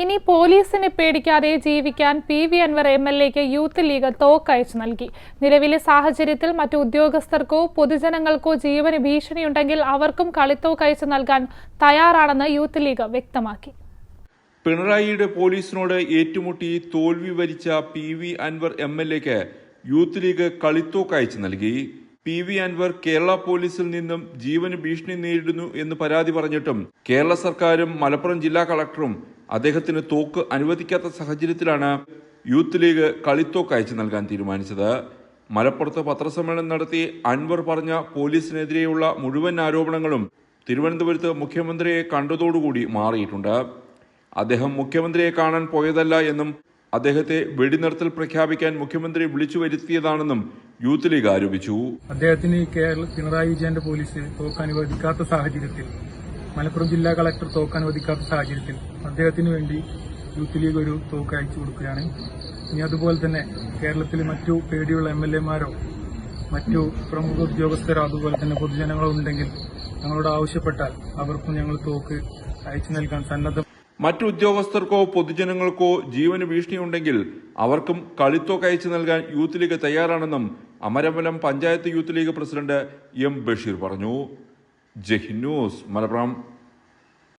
ഇനി പോലീസിനെ പേടിക്കാതെ ജീവിക്കാൻ P V Anvar M L എക്ക് യൂത്ത് ലീഗ് തോക്കയച്ചു നൽകി. നിലവിലെ സാഹചര്യത്തിൽ മറ്റു ഉദ്യോഗസ്ഥർക്കോ പൊതുജനങ്ങൾക്കോ ജീവന് ഭീഷണിയുണ്ടെങ്കിൽ അവർക്കും കളിത്തോക്കയച്ചു നൽകാൻ തയ്യാറാണെന്ന് യൂത്ത് ലീഗ് വ്യക്തമാക്കി. പിണറായിയുടെ പോലീസിനോട് ഏറ്റുമുട്ടി തോൽവി വരിച്ച P V Anvar M L എക്ക് യൂത്ത് ലീഗ് കളിത്തോക്ക് അയച്ചു നൽകി. പി വി അൻവർ കേരള പോലീസിൽ നിന്നും ജീവന് ഭീഷണി നേരിടുന്നു എന്ന് പരാതി പറഞ്ഞിട്ടും കേരള സർക്കാരും മലപ്പുറം ജില്ലാ കളക്ടറും അദ്ദേഹത്തിന് തോക്ക് അനുവദിക്കാത്ത സാഹചര്യത്തിലാണ് യൂത്ത് ലീഗ് കളിത്തോക്ക് അയച്ചു നൽകാൻ തീരുമാനിച്ചത്. മലപ്പുറത്ത് പത്രസമ്മേളനം നടത്തി അൻവർ പറഞ്ഞ പോലീസിനെതിരെയുള്ള മുഴുവൻ ആരോപണങ്ങളും തിരുവനന്തപുരത്ത് മുഖ്യമന്ത്രിയെ കണ്ടതോടുകൂടി മാറിയിട്ടുണ്ട്. അദ്ദേഹം മുഖ്യമന്ത്രിയെ കാണാൻ പോയതല്ല എന്നും അദ്ദേഹത്തെ വെടിനിർത്തൽ പ്രഖ്യാപിക്കാൻ മുഖ്യമന്ത്രി വിളിച്ചു വരുത്തിയതാണെന്നും യൂത്ത് ലീഗ് ആരോപിച്ചു. അദ്ദേഹത്തിന് കേരള പിണറായി വിജയന്റെ പോലീസ് തോക്ക് അനുവദിക്കാത്ത സാഹചര്യത്തിൽ മലപ്പുറം ജില്ലാ കളക്ടർ തോക്ക് അനുവദിക്കാത്ത സാഹചര്യത്തിൽ അദ്ദേഹത്തിന് വേണ്ടി യൂത്ത് ലീഗ് ഒരു തോക്ക് അയച്ചു കൊടുക്കുകയാണ്. ഇനി അതുപോലെ തന്നെ കേരളത്തിലെ മറ്റു പേടിയുള്ള എം എൽ എമാരോ മറ്റു പ്രമുഖ ഉദ്യോഗസ്ഥരോ അതുപോലെ തന്നെ പൊതുജനങ്ങളോ ഉണ്ടെങ്കിൽ ഞങ്ങളോട് ആവശ്യപ്പെട്ടാൽ അവർക്കും ഞങ്ങൾ തോക്ക് അയച്ചു നൽകാൻ സന്നദ്ധം. മറ്റു ഉദ്യോഗസ്ഥർക്കോ പൊതുജനങ്ങൾക്കോ ജീവന് ഭീഷണിയുണ്ടെങ്കിൽ അവർക്കും കളിത്തോക്ക് അയച്ചു നൽകാൻ യൂത്ത് ലീഗ് തയ്യാറാണെന്നും Amaramalam panchayat youth league president M Basheer പറഞ്ഞു. Jehinus, Malappuram